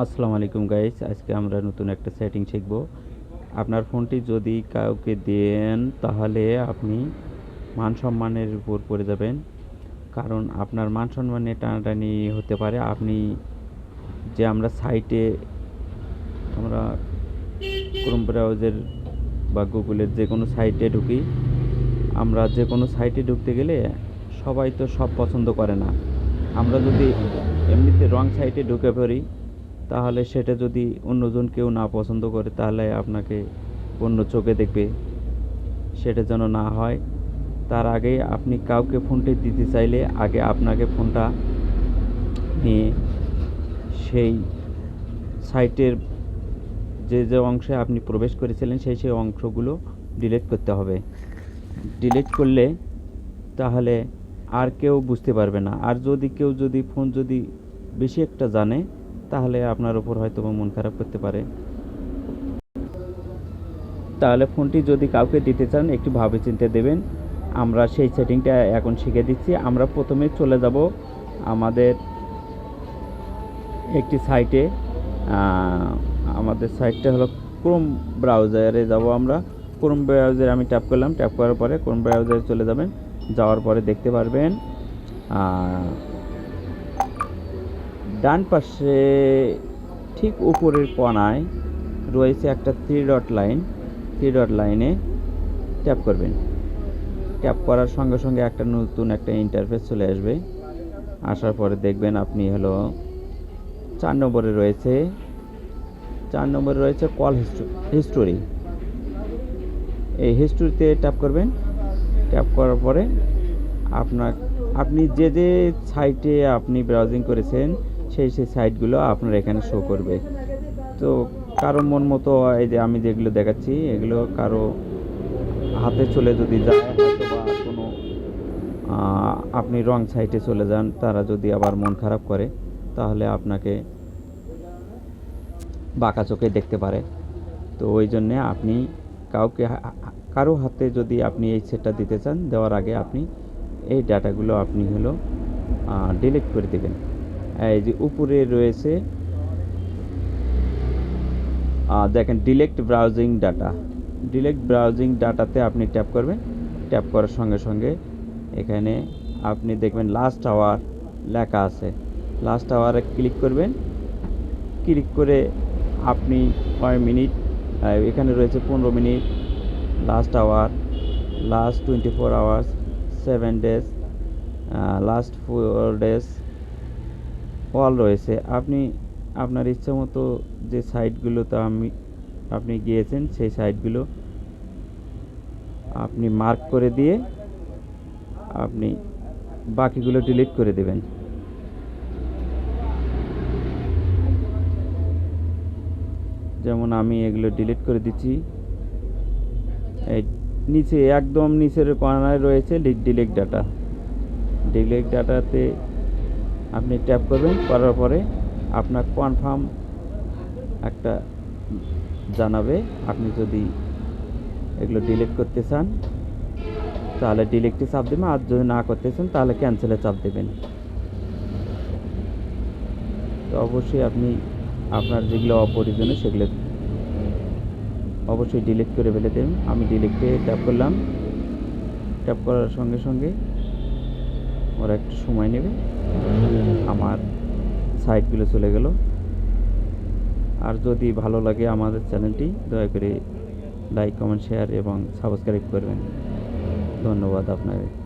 আসসালামু আলাইকুম গাইস আজকে আমরা নতুন একটা সেটিং শিখব। আপনার ফোনটি যদি কাউকে দেন, তাহলে আপনি মান সম্মানের উপর পড়ে যাবেন। কারণ আপনার মান সম্মানে টানাটানি হতে পারে। আপনি যে আমরা সাইটে আমরা ক্রোম ব্রাউজার বা গুগলের যে কোনো সাইটে ঢুকি, আমরা যে কোনো সাইটে ঢুকতে গেলে সবাই তো সব পছন্দ করে না। আমরা যদি এমনিতে রং সাইটে ঢুকে পড়ি তাহলে সেটা যদি অন্যজন কেউ না পছন্দ করে, তাহলে আপনাকে অন্য চোখে দেখবে। সেটা যেন না হয়। তার আগে আপনি কাউকে ফোনটি দিতে চাইলে আগে আপনাকে ফোনটা নিয়ে সেই সাইটের যে যে অংশে আপনি প্রবেশ করেছিলেন, সেই সেই অংশগুলো ডিলিট করতে হবে। ডিলিট করলে তাহলে আর কেউ বুঝতে পারবে না। আর যদি কেউ যদি ফোন যদি বেশি একটা জানে তাহলে আপনার ওপর হয়তো মন খারাপ করতে পারে। তাহলে ফোনটি যদি কাউকে দিতে চান, একটু ভাবে চিন্তে দেবেন। আমরা সেই সেটিংটা এখন শিখে দিচ্ছি। আমরা প্রথমে চলে যাব আমাদের একটি সাইটে। আমাদের সাইটটা হলো ক্রোম ব্রাউজারে যাব আমরা। ক্রোম ব্রাউজারে আমি ট্যাপ করলাম। ট্যাপ করার পরে ক্রোম ব্রাউজারে চলে যাবেন। যাওয়ার পরে দেখতে পারবেন। ডান পাশে ঠিক উপরের কোণায় রয়েছে একটা three dot line three dot লাইনে ট্যাপ করবেন। ট্যাপ করার সঙ্গে সঙ্গে একটা নতুন একটা ইন্টারফেস চলে আসবে। আসার পরে দেখবেন আপনি হলো চার নম্বরে রয়েছে, চার নম্বরে রয়েছে কল হিস্টোরি এই হিস্টোরিতে ট্যাপ করবেন। ট্যাপ করার পরে আপনার, আপনি যে যে সাইটে আপনি ব্রাউজিং করেছেন সেই সেই সাইটগুলো আপনার এখানে শো করবে। তো কারও মন মতো এই যে আমি যেগুলো দেখাচ্ছি, এগুলো কারও হাতে চলে যদি যায় হয়তো বা কোনো আপনি রং সাইটে চলে যান, তারা যদি আবার মন খারাপ করে, তাহলে আপনাকে বাঁকা চোখে দেখতে পারে। তো ওই জন্যে আপনি কাউকে কারও হাতে যদি আপনি এই সেটটা দিতে চান, দেওয়ার আগে আপনি এই ডাটাগুলো আপনি হলো ডিলিট করে দেবেন। এই যে উপরে রয়েছে দেখেন delete browsing data delete browsing ডাটাতে আপনি ট্যাপ করবেন। ট্যাপ করার সঙ্গে সঙ্গে এখানে আপনি দেখবেন লাস্ট আওয়ার লেখা আছে। লাস্ট আওয়ারে ক্লিক করবেন। ক্লিক করে আপনি কয় মিনিট এখানে রয়েছে পনেরো minute last hour last twenty four hours seven days last four days all রয়েছে। আপনি আপনার ইচ্ছা মতো যে সাইটগুলোতে আমি, আপনি গিয়েছেন, সেই সাইটগুলো আপনি মার্ক করে দিয়ে আপনি বাকিগুলো ডিলিট করে দেবেন। যেমন আমি এগুলো ডিলিট করে দিচ্ছি। এই নিচে, একদম নিচের কর্নারে রয়েছে ডিলেট ডাটা ডিলেট ডাটাতে আপনি ট্যাপ করবেন, করার পরে আপনার কনফার্ম একটা জানাবে। আপনি যদি এগুলো ডিলিট করতে চান, তাহলে ডিলিটে চাপ দেবেন, আর যদি না করতে চান, তাহলে ক্যান্সেলে চাপ দেবেন। তো অবশ্যই আপনি আপনার যেগুলো অপ্রয়োজনীয় সেগুলো অবশ্যই ডিলিট করে ফেলে দেবেন। আমি ডিলিটে ট্যাপ করলাম। ট্যাপ করার সঙ্গে সঙ্গে ওরা একটু সময় নেবে। আমার সাইটগুলো চলে গেল। আর যদি ভালো লাগে আমাদের চ্যানেলটি, দয়া করে লাইক কমেন্ট শেয়ার এবং সাবস্ক্রাইব করবেন। ধন্যবাদ আপনাকে।